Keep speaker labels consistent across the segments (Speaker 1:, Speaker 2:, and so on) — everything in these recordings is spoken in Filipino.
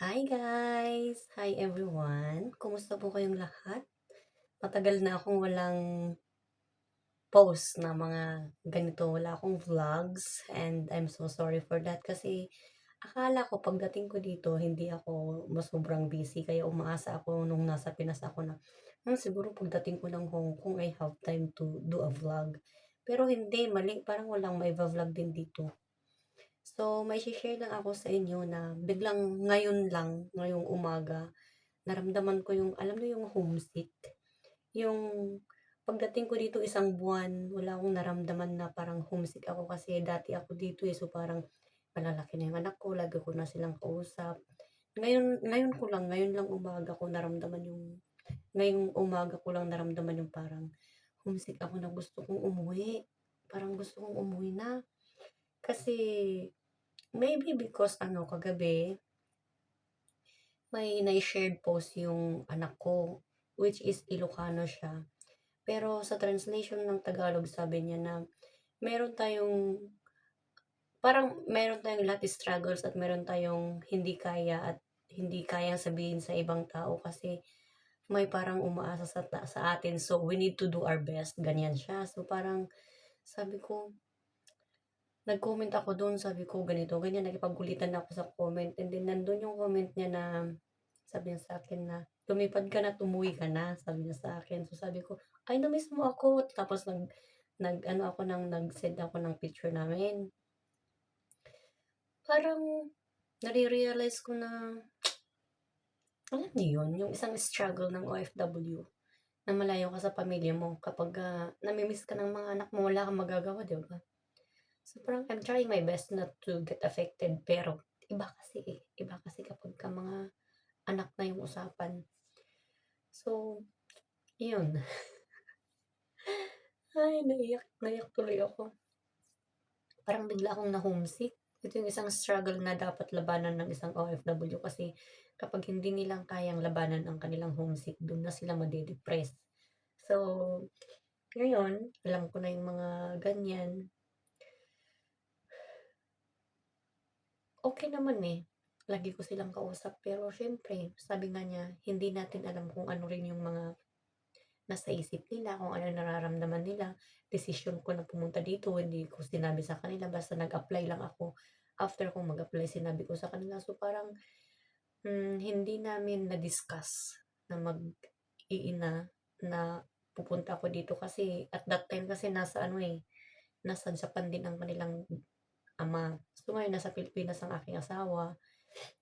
Speaker 1: Hi guys! Hi everyone! Kumusta po kayong lahat? Matagal na akong walang post na mga ganito. Wala akong vlogs and I'm so sorry for that kasi akala ko pagdating ko dito hindi ako mas sobrang busy kaya umaasa ako nung nasa Pinas ako na hmm, siguro pagdating ko ng Hong Kong I have time to do a vlog. Pero hindi, mali. Parang walang may vlog din dito. So, may share lang ako sa inyo na biglang ngayon lang, ngayong umaga, naramdaman ko yung, alam mo yung homesick. Yung pagdating ko dito isang buwan, wala akong naramdaman na parang homesick ako kasi dati ako dito eh. So, parang malalaki na yung anak ko, lagi ko na silang kausap. Ngayon, ngayon ko lang, ngayon lang umaga ko naramdaman yung, ngayong umaga ko lang naramdaman yung parang homesick ako na gusto kong umuwi. Parang gusto kong umuwi na. Kasi, maybe because ano, kagabi, may na-shared post yung anak ko, which is Ilocano siya. Pero sa translation ng Tagalog, sabi niya na meron tayong, parang meron tayong lahat struggles at meron tayong hindi kaya at hindi kayang sabihin sa ibang tao kasi may parang umaasa sa, sa atin. So, we need to do our best. Ganyan siya. So, parang sabi ko, nag-comment ako doon, sabi ko ganito, ganyan, nakipagkulitan ako sa comment. And then, nandun yung comment niya na, sabi niya sa akin na, lumipad ka na, tumuwi ka na, sabi niya sa akin. So, sabi ko, ay, na-miss mo ako. Tapos, nag, nag, ano ako nang, nag-send ako ng picture namin. Parang, nare-realize ko na, alam niyo yun, yung isang struggle ng OFW, na malayo ka sa pamilya mo kapag uh, namimiss ka ng mga anak mo, wala kang magagawa, di ba? So, parang I'm trying my best not to get affected. Pero, iba kasi eh. Iba kasi kapag ka mga anak na yung usapan. So, yun. Ay, naiyak. Naiyak tuloy ako. Parang bigla akong na-homesick. Ito yung isang struggle na dapat labanan ng isang OFW kasi kapag hindi nilang kayang labanan ang kanilang homesick, doon na sila madedepress. So, ngayon, alam ko na yung mga ganyan. Okay naman eh. Lagi ko silang kausap. Pero syempre, sabi nga niya, hindi natin alam kung ano rin yung mga nasa isip nila, kung ano nararamdaman nila. Decision ko na pumunta dito, hindi ko sinabi sa kanila, basta nag-apply lang ako. After kong mag-apply, sinabi ko sa kanila. So parang, hmm, hindi namin na-discuss na mag-iina na pupunta ako dito kasi at that time kasi nasa ano eh, nasa Japan din ang kanilang ama. So ngayon nasa Pilipinas ang aking asawa,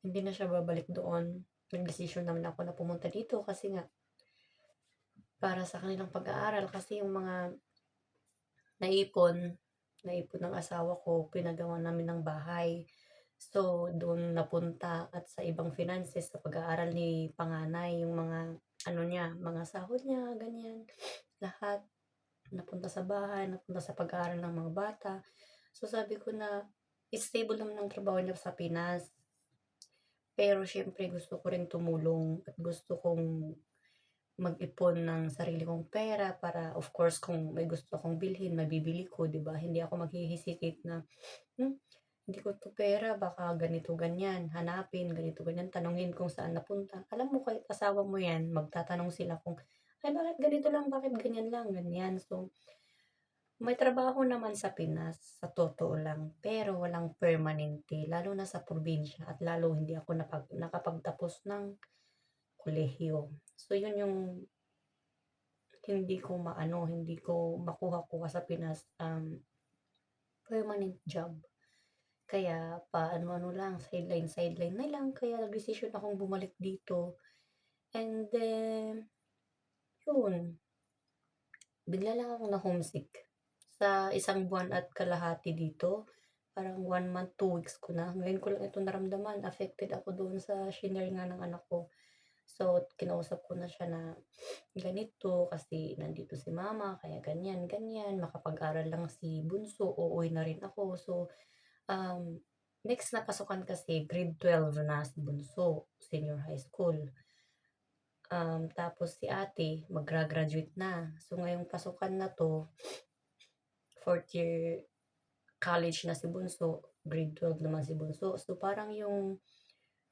Speaker 1: hindi na siya babalik doon. Nag-decision naman ako na pumunta dito kasi nga para sa kanilang pag-aaral kasi yung mga naipon, naipon ng asawa ko, pinagawa namin ng bahay. So, doon napunta at sa ibang finances, sa pag-aaral ni panganay, yung mga, ano niya, mga sahod niya, ganyan, lahat, napunta sa bahay, napunta sa pag-aaral ng mga bata. So, sabi ko na, stable naman ang trabaho niya sa Pinas. Pero, syempre, gusto ko rin tumulong at gusto kong mag-ipon ng sarili kong pera para, of course, kung may gusto akong bilhin, mabibili ko, di ba? Hindi ako maghihisitate na, hmm, hindi ko to pera, baka ganito, ganyan, hanapin, ganito, ganyan, tanungin kung saan napunta. Alam mo, kahit asawa mo yan, magtatanong sila kung, ay, bakit ganito lang, bakit ganyan lang, ganyan. So, may trabaho naman sa Pinas, sa totoo lang, pero walang permanente, lalo na sa probinsya at lalo hindi ako napag, nakapagtapos ng kolehiyo. So, yun yung hindi ko maano, hindi ko makuha ko sa Pinas um, permanent job. Kaya pa ano-ano lang, sideline, sideline na lang. Kaya nag-decision akong bumalik dito. And then, yun. Bigla lang ako na homesick sa isang buwan at kalahati dito. Parang one month, two weeks ko na. Ngayon ko lang ito naramdaman. Affected ako doon sa shinare nga ng anak ko. So, kinausap ko na siya na ganito kasi nandito si mama, kaya ganyan, ganyan. Makapag-aral lang si Bunso, uuwi na rin ako. So, um, next na pasukan kasi grade 12 na si Bunso, senior high school. Um, tapos si ate, magra-graduate na. So, ngayong pasukan na to, fourth year college na si Bunso, grade 12 naman si Bunso. So, parang yung,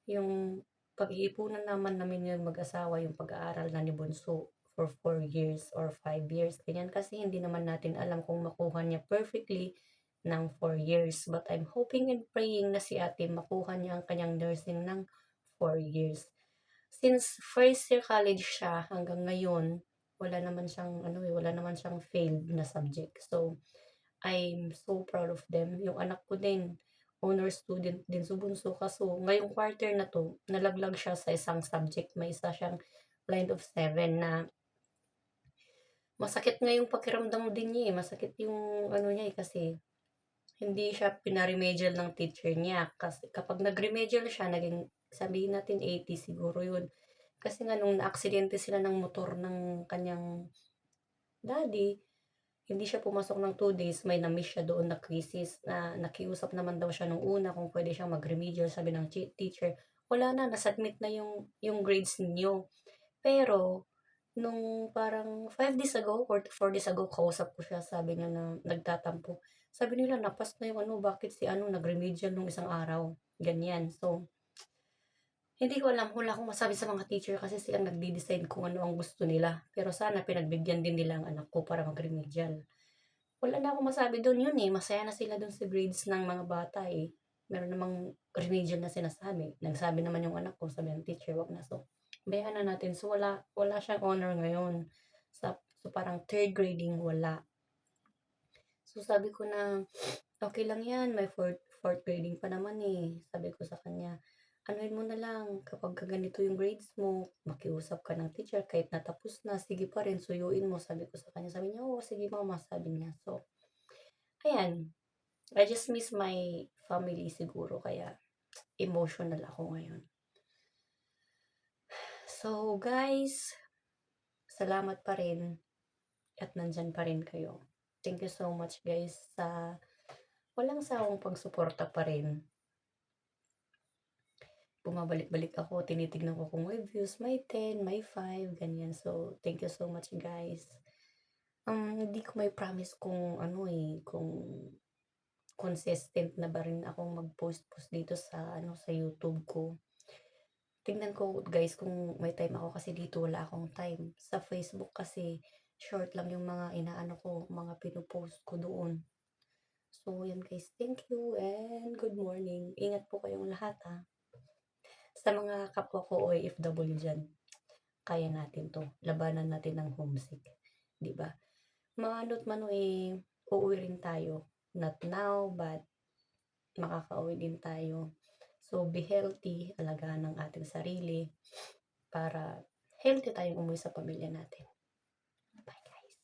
Speaker 1: yung pag-iipunan naman namin yung mag-asawa yung pag-aaral na ni Bunso for 4 years or 5 years, ganyan. Kasi hindi naman natin alam kung makuha niya perfectly ng 4 years. But I'm hoping and praying na si ate makuha niya ang kanyang nursing ng 4 years. Since first year college siya hanggang ngayon, wala naman siyang ano eh, wala naman siyang failed na subject. So, I'm so proud of them. Yung anak ko din, honor student din sa Bunso. Kaso ngayong quarter na 'to, nalaglag siya sa isang subject. May isa siyang line of 7 na masakit nga yung pakiramdam din niya eh. Masakit yung ano niya eh, kasi hindi siya pina-remedial ng teacher niya. Kasi kapag nag-remedial siya, naging sabihin natin 80 siguro yun. Kasi nga nung naaksidente sila ng motor ng kanyang daddy, hindi siya pumasok ng 2 days, may na-miss siya doon na quizzes na nakiusap naman daw siya nung una kung pwede siyang mag-remedial. Sabi ng teacher, wala na, nasubmit na yung, yung grades ninyo. Pero, nung parang 5 days ago or 4 days ago, kausap ko siya, sabi niya na nagtatampo. Sabi nila, napas na yung ano, bakit si ano nag-remedial nung isang araw. Ganyan. So, hindi ko alam, wala akong masabi sa mga teacher kasi silang nagdi-decide kung ano ang gusto nila. Pero sana pinagbigyan din nila ang anak ko para mag-remedial. Wala na akong masabi doon yun eh. Masaya na sila doon sa grades ng mga bata eh. Meron namang remedial na sinasabi. Nagsabi naman yung anak ko, sabi ng teacher, wag na. So, bayaan na natin. So, wala, wala siyang honor ngayon. Sa, so, parang third grading, wala. So, sabi ko na, okay lang yan. May fourth, fourth grading pa naman eh. Sabi ko sa kanya, anuin mo na lang, kapag ka ganito yung grades mo, makiusap ka ng teacher, kahit natapos na, sige pa rin, suyuin mo, sabi ko sa kanya. Sabi niya, oo, sige mama, sabi niya. So, ayan, I just miss my family siguro, kaya emotional ako ngayon. So, guys, salamat pa rin at nandyan pa rin kayo. Thank you so much, guys, sa walang sawang pagsuporta pa rin bumabalik-balik ako, tinitignan ko kung may views, may 10, may 5, ganyan. So, thank you so much guys. Um, hindi ko may promise kung ano eh, kung consistent na ba rin akong mag-post-post dito sa ano sa YouTube ko. Tingnan ko guys kung may time ako kasi dito wala akong time. Sa Facebook kasi short lang yung mga inaano ko, mga pinopost ko doon. So, yan guys. Thank you and good morning. Ingat po kayong lahat ha sa mga kapwa ko OFW dyan, kaya natin to. Labanan natin ng homesick. ba diba? Mano't mano eh, uuwi rin tayo. Not now, but makakauwi din tayo. So, be healthy. Alagaan ng ating sarili para healthy tayong umuwi sa pamilya natin. Bye, guys.